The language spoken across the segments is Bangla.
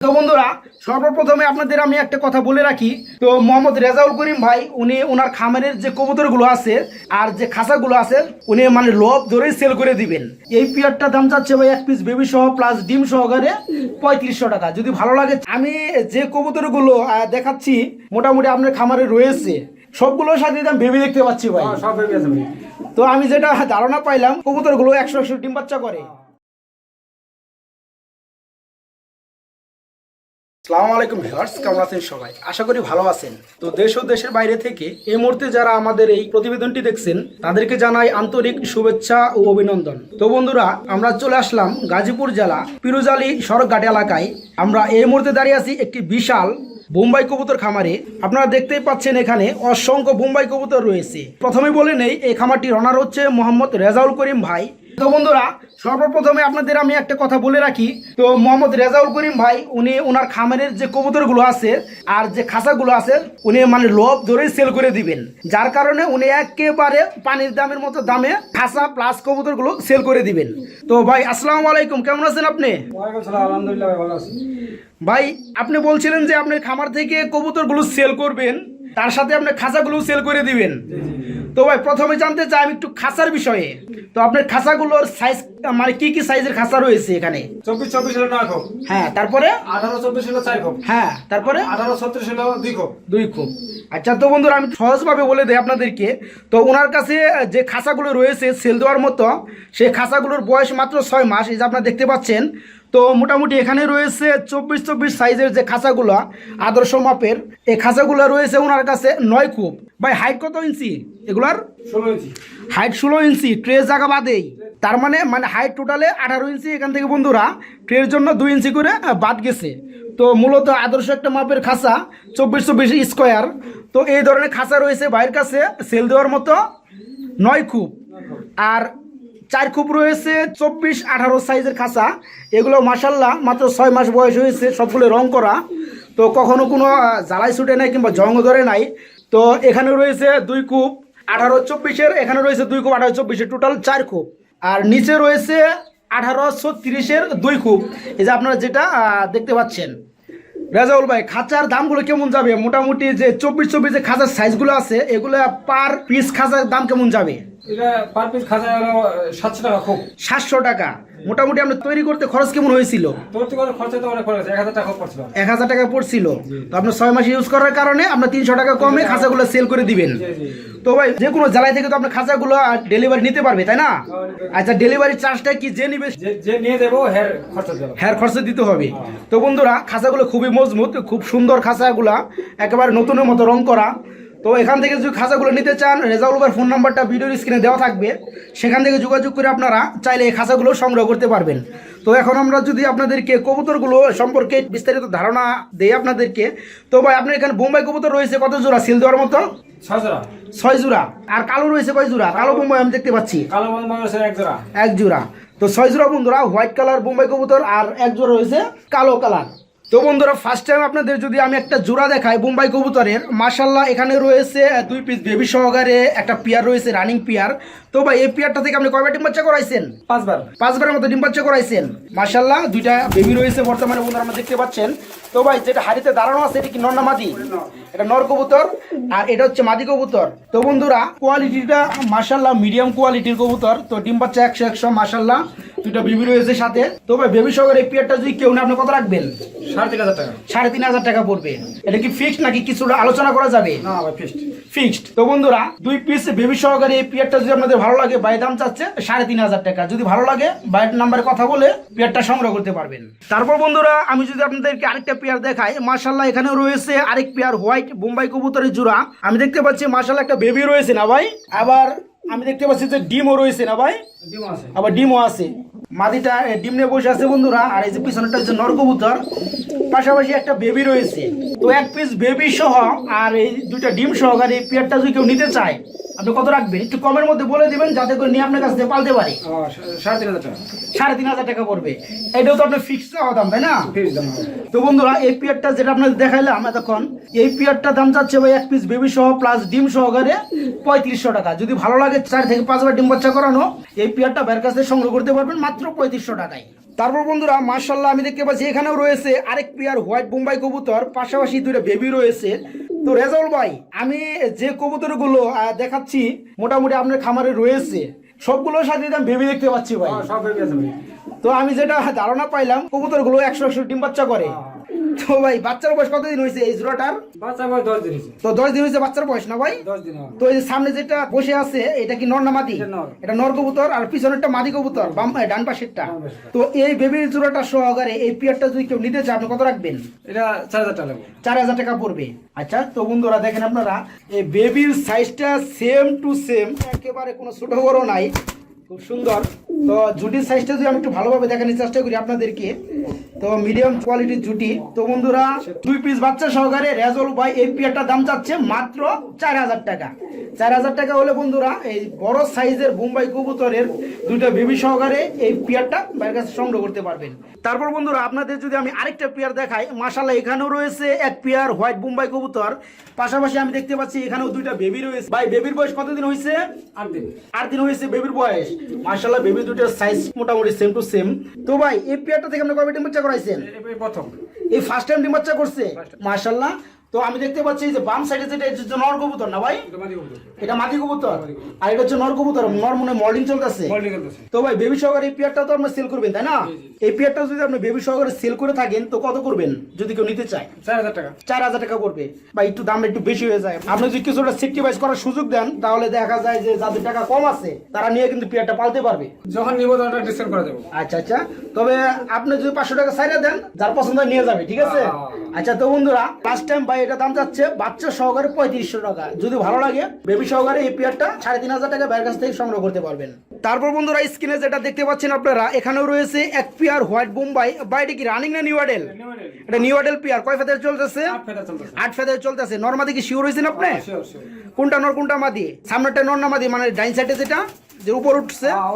তো বন্ধুরা সর্বপ্রথমে আপনাদের আমি একটা কথা বলে রাখি। তো মোহাম্মদ রেজাউল করিম ভাই উনি ওনার খামারের যে কবুতরগুলো আছে আর যে খাঁচাগুলো আছে উনি মানে লোভ ধরেই সেল করে দিবেন। এই পিয়ারটা দাম চাচ্ছে ভাই এক পিস বেবি সহ প্লাস ডিম সহকারে পঁয়ত্রিশশো টাকা। যদি ভালো লাগে আমি যে কবুতরগুলো দেখাচ্ছি মোটামুটি আপনার খামারে রয়েছে। সবগুলোর সাথে দাম ভেবে দেখতে পাচ্ছি ভাই। হ্যাঁ, সব ভাই। তো আমি যেটা ধারণা পাইলাম কবুতরগুলো একশো একশো ডিম বাচ্চা করে। সালামু আলাইকুম ভিউয়ার্স, কেমন আছেন সবাই? আশা করি ভালো আছেন। তো দেশ ও দেশের বাইরে থেকে এই মুহূর্তে যারা আমাদের এই প্রতিবেদনটি দেখছেন, তাদেরকে জানাই আন্তরিক শুভেচ্ছা ও অভিনন্দন। তো বন্ধুরা, আমরা চলে আসলাম গাজীপুর জেলা পিরুজালি সড়কঘাট এলাকায়। আমরা এই মুহূর্তে দাঁড়িয়ে আছি একটি বিশাল বোম্বাই কবুতর খামারে। আপনারা দেখতেই পাচ্ছেন এখানে অসংখ্য বোম্বাই কবুতর রয়েছে। প্রথমে বলে নেই, এই খামারটির অনার হচ্ছে মোহাম্মদ রেজাউল করিম ভাই। তো বন্ধুরা সর্বপ্রথমে আপনাদের আমি একটা কথা বলে রাখি। তো মোহাম্মদ রেজাউল করিম ভাই উনি ওনার খামারের যে কবুতরগুলো আছে আর যে খাঁচাগুলো আছে উনি মানে লোভ ধরেই সেল করে দিবেন। যার কারণে উনি একেবারে পানির দামের মতো দামে খাঁচা প্লাস কবুতরগুলো সেল করে দিবেন। তো ভাই আসসালামু আলাইকুম কেমন আছেন আপনি? আলহামদুলিল্লাহ ভাই ভালো আছি। ভাই আপনি বলছিলেন যে আপনি খামার থেকে কবুতরগুলো সেল করবেন তার সাথে আপনি খাঁচাগুলো সেল করে দিবেন। তো ভাই প্রথমে জানতে চাই আমি একটু খাঁচার বিষয়ে। তো আপনার খাঁচাগুলোর সাইজ মানে কি কি সাইজের খাঁচা রয়েছে এখানে? চব্বিশ চব্বিশ হলো নয় খোপ। হ্যাঁ তারপরে? আঠারো চব্বিশ হলো চার খোপ। হ্যাঁ তারপরে? আঠারো ছত্রিশ হলো দুই খোপ। দুই খুব আচ্ছা তো বন্ধুরা আমি সহজভাবে বলে দিই আপনাদেরকে তো ওনার কাছে যে খাঁচাগুলো রয়েছে সেল দেওয়ার মতো সেই খাঁচাগুলোর বয়স মাত্র ছয় মাস এই যে আপনারা দেখতে পাচ্ছেন তো মোটামুটি এখানে রয়েছে চব্বিশ চব্বিশ সাইজের যে খাঁচাগুলো আদর্শ মাপের এই খাঁচাগুলো রয়েছে ওনার কাছে নয় খুব। ভাই হাইট কত ইঞ্চি? এগুলার? হাইট ষোলো ইঞ্চি ট্রে জায়গা বাদেই। তার মানে মানে হাইট টোটালে আঠারো ইঞ্চি এখান থেকে বন্ধুরা ট্রের জন্য দুই ইঞ্চি করে বাদ গেছে। তো মূলত আদর্শ একটা মাপের খাঁচা চব্বিশ চব্বিশ স্কোয়ার তো এই ধরনের খাঁচা রয়েছে বাইরের কাছে সেল দেওয়ার মতো নয় খুব। আর চার খুব রয়েছে, চব্বিশ, আঠারো সাইজের খাঁচা। এগুলো মাসাল্লাহ মাত্র ছয় মাস বয়স হয়েছে সবগুলো রং করা। তো কখনো কোনো জ্বালাই ছুটে নাই কিংবা জং ধরে নাই। তো এখানে রয়েছে দুই কূপ আঠারো চব্বিশের, এখানে রয়েছে দুই কূপ আঠারো চব্বিশের টোটাল চার কূপ আর নিচে রয়েছে আঠারো ছত্রিশের দুই কূপ এই যে আপনারা যেটা দেখতে পাচ্ছেন। রেজাউল ভাই, খাঁচার দামগুলো কেমন যাবে? মোটামুটি যে চব্বিশ চব্বিশ যে খাঁচার সাইজগুলো আছে, এগুলো পার পিস খাঁচার দাম কেমন যাবে? এটা পার পিস খাজা হলো সাতশো টাকা খোপ সাতশো টাকা। মোটামুটি তৈরি করতে খরচ কেমন হয়েছিল? তোর করে খরচা তো অনেক খরচ এক হাজার টাকা খোপ পড়ছিল এক হাজার টাকা পড়ছিল। তো আপনার ছয় মাস ইউজ করার কারণে আপনার তিনশো টাকা কমে খাঁচাগুলো সেল করে দিবেন। তো ভাই যে কোনো জেলায় থেকে তো আপনার খাঁচাগুলো ডেলিভারি নিতে পারবে তাই না? আচ্ছা ডেলিভারি চার্জটা কি যে নিবে? যে নিয়ে দেবো খরচা দেবো। হ্যার খরচ দিতে হবে। তো বন্ধুরা খাঁচাগুলো খুবই মজবুত খুব সুন্দর খাঁচাগুলা একেবারে নতুনের মতো রং করা। তো এখান থেকে যদি খাঁচাগুলো নিতে চান রেজাউল ভাইয়ের ফোন নাম্বারটা ভিডিওর স্ক্রিনে দেওয়া থাকবে। সেখান থেকে যোগাযোগ করে আপনারা চাইলে এই খাঁচাগুলো সংগ্রহ করতে পারবেন। তো এখন আমরা যদি আপনাদেরকে কবুতরগুলো সম্পর্কে বিস্তারিত ধারণা দেই আপনাদেরকে। তো ভাই আপনার এখানে বোম্বাই কবুতর রয়েছে কত জোড়া? সিল দেওয়ার মতো? ছয় জোড়া। আর কালো রয়েছে কয় জোড়া? কালো বোম্বাই আমি দেখতে পাচ্ছি। কালো হয়েছে এক জোড়া। এক জোড়া। তো ছয় জোড়া বন্ধুরা হোয়াইট কালার বোম্বাই কবুতর আর এক জোড়া রয়েছে কালো কালার। তো বন্ধুরা ফার্স্ট টাইম আপনাদের যদি আমি একটা জোড়া দেখাই বোম্বাই কবুতরের মাসাল্লাহ এখানে রয়েছে দুই পিস বেবি সহকারে একটা পিয়ার রয়েছে রানিং পিয়ার তো ভাই এই পিয়ারটা থেকে আপনি কয়বার ডিম বাচ্চা করাইছেন? পাঁচবার। পাঁচবারের মতো ডিম বাচ্চা করাইছেন? মার্শাল্লাহ দুইটা বেবি রয়েছে বর্তমানে বন্ধুরা আমরা দেখতে পাচ্ছেন। তো ভাই যেটা হাড়িতে দাঁড়ানো আছে এটা কি নর না মাদি? এটা নর কবুতর আর এটা হচ্ছে মাদি কবুতর। তো বন্ধুরা কোয়ালিটিটা মার্শাল্লাহ মিডিয়াম কোয়ালিটির কবুতর। তো ডিম বাচ্চা একশো একশো মার্শাল্লাহ দুইটা বেবি রয়েছে সাথে। তো ভাই বেবি সহকারে এই পিয়ারটা যদি কেউ না আপনি কত রাখবেন? সাড়ে তিন হাজার টাকা। সাড়ে তিন হাজার টাকা পড়বে। এটা কি ফিক্সড নাকি কিছুটা আলোচনা করা যাবে? না ভাই ফিস্ট ফিক্সড তো বন্ধুরা দুই পিস বেবি সহকারে এই পিয়ারটা যদি আপনাদের ভালো লাগে বাই দাম চাচ্ছে সাড়ে তিন হাজার টাকা। যদি ভালো লাগে বাইরের নাম্বারে কথা বলে পিয়ারটা সংগ্রহ করতে পারবেন। তারপর বন্ধুরা আমি যদি আপনাদেরকে আরেকটা পেয়ার দেখাই মার্শাল্লাহ এখানেও রয়েছে আরেক পেয়ার হোয়াইট বোম্বাই কবুতরের জোড়া। আমি দেখতে পাচ্ছি মার্শাল্লাহ একটা বেবি রয়েছে না ভাই? আবার আমি দেখতে পাচ্ছি যে ডিমও রয়েছে না ভাই? ডিম আছে। আবার ডিমও আছে। মাদিটা ডিম নিয়ে বসে আছে বন্ধুরা, আর এই যে পিছনেরটা হচ্ছে নরকবুতর। পাশাপাশি একটা বেবি রয়েছে। তো এক পিস বেবি সহ, আর এই দুইটা ডিম সহকারে এই পেয়ারটা যদি কেউ নিতে চায় আপনি কত রাখবেন? একটু কমের মধ্যে বলে দিবেন যাতে করে নিয়ে আপনার কাছ থেকে পালতে পারে। সাড়ে তিন হাজার টাকা। সাড়ে তিন হাজার টাকা পড়বে। এটাও তো আপনার ফিক্সড চাওয়া দাম তাই না? ফিক্স হবে। তো বন্ধুরা এই পিয়ারটা যেটা আপনাদের দেখাইলাম এতক্ষণ এই পিয়ারটা দাম যাচ্ছে ভাই এক পিস বেবি সহ প্লাস ডিম সহকারে পঁয়ত্রিশশো টাকা। যদি ভালো লাগে চার থেকে পাঁচবার ডিম বাচ্চা করানো এই পিয়ারটা ভাইয়ের কাছে সংগ্রহ করতে পারবেন মাত্র পঁয়ত্রিশশো টাকায়। তারপর বন্ধুরা মার্শাল্লাহ আমি দেখতে পাচ্ছি এখানেও রয়েছে আরেক পেয়ার হোয়াইট বোম্বাই কবুতর পাশাপাশি দুইটা বেবি রয়েছে। তো রেজাউল ভাই আমি যে কবুতরগুলো গুলো দেখাচ্ছি মোটামুটি আপনার খামারে রয়েছে সবগুলোর সাথে আমি ভেবে দেখতে পাচ্ছি ভাই। হ্যাঁ, ভাই। তো আমি যেটা ধারণা পাইলাম কবুতরগুলো একশো একশো ডিম বাচ্চা করে। তো ভাই বাচ্চার বয়স কতদিন হয়েছে এই জোড়াটার? বাচ্চা বয়স দশ দিন হয়েছে। তো দশ দিন হয়েছে বাচ্চার বয়স না ভাই? দশ দিন। তো এই সামনে যেটা বসে আছে এটা কি নর না মাদি? এটা নর। কবুতর আর পিছনেরটা মাদি কবুতর বাম ডান পাশেরটা। তো এই বেবির জোড়াটা সহকারে এই পিয়ারটা যদি কেউ নিতে চায় আপনি কত রাখবেন? এটা চার হাজার টাকা চার হাজার টাকা পড়বে। আচ্ছা তো বন্ধুরা দেখেন আপনারা এই বেবির সাইজটা সেম টু সেম একেবারে কোনো ছোট বড় নাই খুব সুন্দর। তো জুটির সাইজটা যদি আমি একটু ভালোভাবে দেখানোর চেষ্টা করি আপনাদেরকে তো মিডিয়াম কোয়ালিটির জুটি। তো বন্ধুরা দুই পিস বাচ্চা সহকারে রেজল ভাই এই পিয়ারটার দাম চাচ্ছে মাত্র চার হাজার টাকা। চার হাজার টাকা হলে বন্ধুরা এই বড় সাইজের বোম্বাই কবুতরের দুইটা বেবি সহকারে এই পিয়ারটা বাইরের কাছে সংগ্রহ করতে পারবেন। তারপর বন্ধুরা আপনাদের যদি আমি আরেকটা পেয়ার দেখাই মাশাল্লাহ এখানেও রয়েছে এক পেয়ার হোয়াইট বোম্বাই কবুতর। পাশাপাশি আমি দেখতে পাচ্ছি এখানেও দুইটা বেবি রয়েছে। ভাই বেবির বয়স কতদিন হয়েছে? আট দিন। আট দিন হয়েছে বেবির বয়স। মাশাল্লাহ বেবি দুটোর সাইজ মোটামুটি সেম টু সেম তো ভাই এই পেয়ারটা থেকে আপনি কবে বাচ্চা করাইছেন? এই- প্রথম। এই ফার্স্ট টাইম ডিম বাচ্চা করছে? মাশাল্লাহ তো আমি দেখতে পাচ্ছি যে বাম সাইডে যেটা এটা হচ্ছে নর কবুতর না ভাই? এটা মাদি কবুতর। আর এটা হচ্ছে নর কবুতর নর মনে মর্নিং চলতেছে। তো ভাই বেবি সহকারে এই পেয়ারটা তো আপনি সেল করবেন তাই না? এই পেয়ারটা যদি আপনি বেবি সহকারে সেল করে থাকেন তো কত করবেন? যদি কেউ নিতে চায়। চার হাজার টাকা। চার হাজার টাকা পড়বে বা একটু দামটা একটু বেশি হয়ে যায়। আপনি যদি কিছুটা সেক্টিভাইজ করার সুযোগ দেন তাহলে দেখা যায় যে যাদের টাকা কম আছে তারা নিয়ে কিন্তু পেয়ারটা পালতে পারবে। যখন নিব তখন ডিসকাউন্ট করে দেবো। আচ্ছা আচ্ছা। তবে আপনি যদি পাঁচশো টাকা সাইডে দেন যার পছন্দ নিয়ে যাবে ঠিক আছে। আচ্ছা তো বন্ধুরা লাস্ট টাইম ভাই এটা দাম যাচ্ছে বাচ্চা সহকারে পঁয়ত্রিশশো টাকা। যদি ভালো লাগে বেবি সহকারে এই পেয়ারটা সাড়ে তিন হাজার টাকা বাইরের কাছ থেকে সংগ্রহ করতে পারবেন। তারপর বন্ধুরা স্ক্রিনে যেটা দেখতে পাচ্ছেন আপনারা এখানেও রয়েছে এক পেয়ার হোয়াইট বোম্বাই বা এটা কি রানিং না নিউ আডেল এটা নিউ আডেল পেয়ার কয় ফেদের চলতেছে? আট ফেদার চলতেছে। নর্মাদি কি শিওর হয়েছেন আপনি? শিওর কোনটা নর কোনটা মাদি? সামনেরটা নর না মাদি? মানে ডাইন সাইডে যেটা? যে উপর উঠছে? হ্যাঁ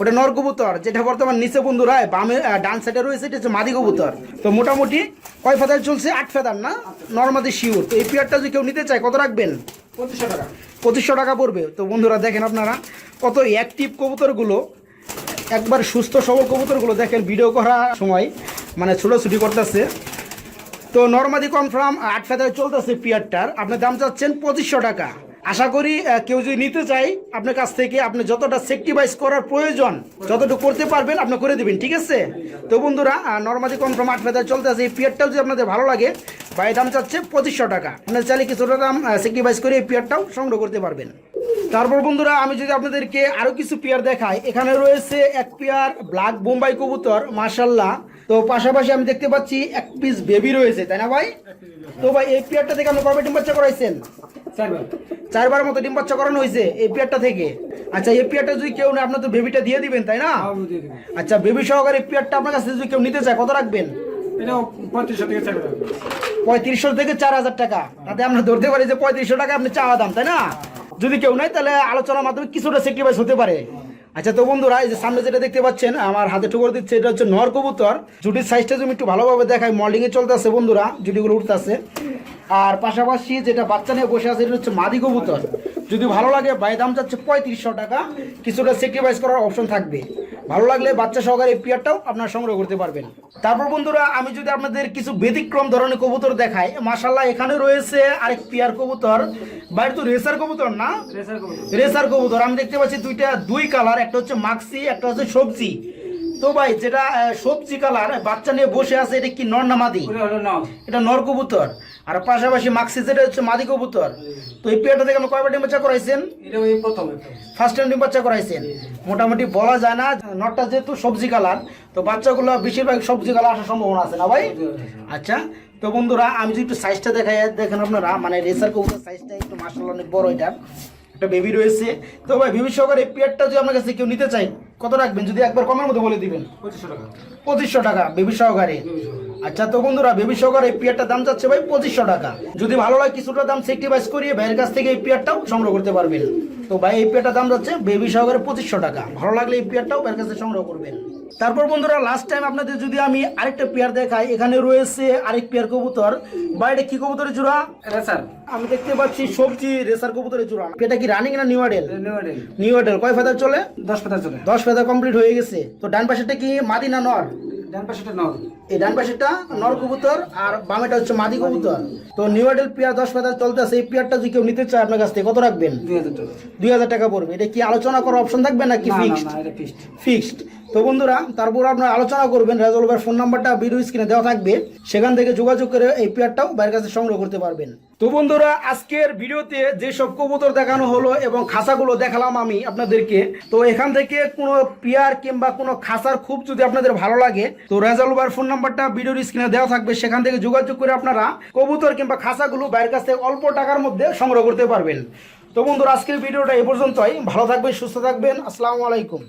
ওটা নর। কবুতর যেটা বর্তমান নিচে বন্ধুরা বামে ডান সাইডে রয়েছে এটা হচ্ছে মাদি কবুতর। তো মোটামুটি কয় ফেদার চলছে? আট ফেদার না? নর্মাদি শিওর। তো এই পেয়ারটা যদি কেউ নিতে চায় কত রাখবেন? পঁচিশশো টাকা। পঁচিশশো টাকা পড়বে। তো বন্ধুরা দেখেন আপনারা কত অ্যাক্টিভ কবুতরগুলো একবার সুস্থ সবল কবুতরগুলো দেখেন ভিডিও করার সময় মানে ছোটাছুটি করতেছে। তো নর্মাদি কনফার্ম আট ফেদারে চলতেছে পিয়ারটার। আপনার দাম চাচ্ছেন পঁচিশশো টাকা। আশা করি কেউ যদি নিতে চাই আপনার কাছ থেকে আপনি যতটা সেক্টিভাইজ করার প্রয়োজন, যতটুকু করতে পারবেন, আপনি করে দেবেন, ঠিক আছে? তো বন্ধুরা নর্মাদি কনফার্ম আট ফেদার চলতে আছে, এই পিয়ারটাও যদি আপনাদের ভালো লাগে, ভাই, দাম চাচ্ছে পঁচিশশো টাকা। আপনার চাইলে কিছুটা দাম সেক্টিভাইজ করে এই পিয়ারটাও সংগ্রহ করতে পারবেন। তারপর বন্ধুরা, আমি যদি আপনাদেরকে আরও কিছু পেয়ার দেখাই, এখানে রয়েছে এক পেয়ার ব্ল্যাক বোম্বাই কবুতর মার্শাল্লাহ তো পাশাপাশি আমি দেখতে পাচ্ছি এক পিস বেবি রয়েছে, তাই না ভাই? তো ভাই, এই পেয়ারটা থেকে আপনি কবে বাচ্চা করাইছেন? চারবার চারবার মতো ডিম বাচ্চা করানো হয়েছে এই পেয়ারটা থেকে। আচ্ছা এই পেয়ারটা যদি কেউ না আপনার তো বেবিটা দিয়ে দিবেন তাই না? হ্যাঁ। আচ্ছা বেবি সহকারে পেয়ারটা আপনার কাছে যদি কেউ নিতে চায় কত রাখবেন? পঁয়ত্রিশশো থেকে চার হাজার। টাকা। তাতে আমরা ধরতে পারি যে পঁয়ত্রিশশো টাকা আপনি চাওয়া দাম তাই না? যদি কেউ নাই তাহলে আলোচনার মাধ্যমে কিছুটা সেক্রিফাইস হতে পারে। আচ্ছা তো বন্ধুরা এই যে সামনে যেটা দেখতে পাচ্ছেন আমার হাতে টুকর দিচ্ছে এটা হচ্ছে নর কবুতর। জুটির সাইজটা যদি একটু ভালোভাবে দেখায় মল্ডিং এ চলতেছে বন্ধুরা জুটিগুলো উঠতেছে আর পাশাপাশি যেটা বাচ্চা নিয়ে বসে আছে এটা হচ্ছে মাদি কবুতর। যদি ভালো লাগে বাই দাম যাচ্ছে পঁয়ত্রিশশো টাকা। কিছুটা সেক্রিফাইস করার অপশন থাকবে। ভালো লাগলে বাচ্চা সহকারে এই পেয়ারটাও আপনারা সংগ্রহ করতে পারবেন। তারপর বন্ধুরা আমি যদি আপনাদের কিছু ব্যতিক্রম ধরনের কবুতর দেখাই মাশাল্লাহ এখানে রয়েছে আরেক পেয়ার কবুতর। বাইরে তো রেসার কবুতর না? রেসার কবুতর। আমি দেখতে পাচ্ছি দুইটা দুই কালার একটা হচ্ছে মাক্সি একটা হচ্ছে সবজি। তো ভাই যেটা সবজি কালার বাচ্চা নিয়ে বসে আছে এটা কি নর না মাদি? এটা নর কবুতর। আর পাশাপাশি মাক্সি যেটা হচ্ছে মাদি কবুতর। তো এই পেয়ারটা থেকে কয়বার ডিম বাচ্চা করাইছেন। ফার্স্ট টাইম ডিম বাচ্চা করাইছেন। মোটামুটি বলা যায় না নটটা যেহেতু সবজি কালার তো বাচ্চাগুলো বেশিরভাগ সবজি কালার আসার সম্ভাবনা আছে না ভাই? আচ্ছা তো বন্ধুরা আমি যদি একটু সাইজটা দেখাই দেখেন আপনারা মানে রেসার কবুতর সাইজটা একটু মাসাল অনেক বড় এটা একটা বেবি রয়েছে। তো ভাই বেবি সহকারে এই পেয়ারটা যদি আপনার কাছে কেউ নিতে চাই কত রাখবেন? যদি একবার কমের মধ্যে বলে দিবেন। পঁচিশশো টাকা। পঁচিশশো টাকা বেবি সহকারে। আচ্ছা তো বন্ধুরা বেবি সহকারে এই পেয়ারটার দাম যাচ্ছে ভাই পঁচিশশো টাকা। যদি ভালো লাগে কিছুটা দাম সেক্টিভাইজ করিয়ে ভাইয়ের কাছ থেকে এই পেয়ারটাও সংগ্রহ করতে পারবেন। তো ভাই এই পেয়ারটার দাম যাচ্ছে বেবি সহকারে পঁচিশশো টাকা। ভালো লাগলে এই পেয়ারটাও ভাইয়ের কাছে সংগ্রহ করবেন। তারপর বন্ধুরা লাস্ট টাইম আপনাদের যদি আমি আরেকটা পেয়ার দেখাই এখানে রয়েছে আরেক পেয়ার কবুতর। বা এটা কি কবুতরের জোড়া? স্যার আমি দেখতে পাচ্ছি সবজি রেসার কবুতরের জোড়া। এটা কি রানিং না নিউ আডেল নিউ আডেল কয় ফেদার চলে? দশ পাতা চলে। দশ ফেদার কমপ্লিট হয়ে গেছে। তো ডান পাশেটা কি মাদি না নর ডান পাশেটা নর? এই ডান পাশেটা নর কবুতর আর বামেটা হচ্ছে মাদি কবুতর। তো নিউ আডেল পেয়ার দশ পাতা চলতেছে এই পেয়ারটা যদি কেউ নিতে চায় আপনার কাছ থেকে কত রাখবেন? দুই হাজার টাকা। পড়বে। এটা কি আলোচনা করার অপশন থাকবে নাকি ফিক্সড ফিক্সড তো বন্ধুরা, তারপর আপনারা আলোচনা করবেন রেজল ভাইয়ের ফোন নাম্বারটা ভিডিও স্ক্রিনে দেওয়া থাকবে। সেখান থেকে যোগাযোগ করে এই পেয়ারটাও বাইরের কাছে সংগ্রহ করতে পারবেন। তো বন্ধুরা, আজকের ভিডিওতে যে সব কবুতর দেখানো হলো এবং খাসাগুলো দেখালাম আমি আপনাদেরকে, তো এখান থেকে কোনো পেয়ার কিংবা কোনো খাসার খুব যদি আপনাদের ভালো লাগে, তো রেজাল ভাইয়ের ফোন নাম্বারটা ভিডিওর স্ক্রিনে দেওয়া থাকবে। সেখান থেকে যোগাযোগ করে আপনারা কবুতর কিংবা খাসাগুলো বাইরের কাছ থেকে অল্প টাকার মধ্যে সংগ্রহ করতে পারবেন। তো বন্ধুরা, আজকের ভিডিওটা এ পর্যন্তই। ভালো থাকবেন, সুস্থ থাকবেন। আসসালামু আলাইকুম।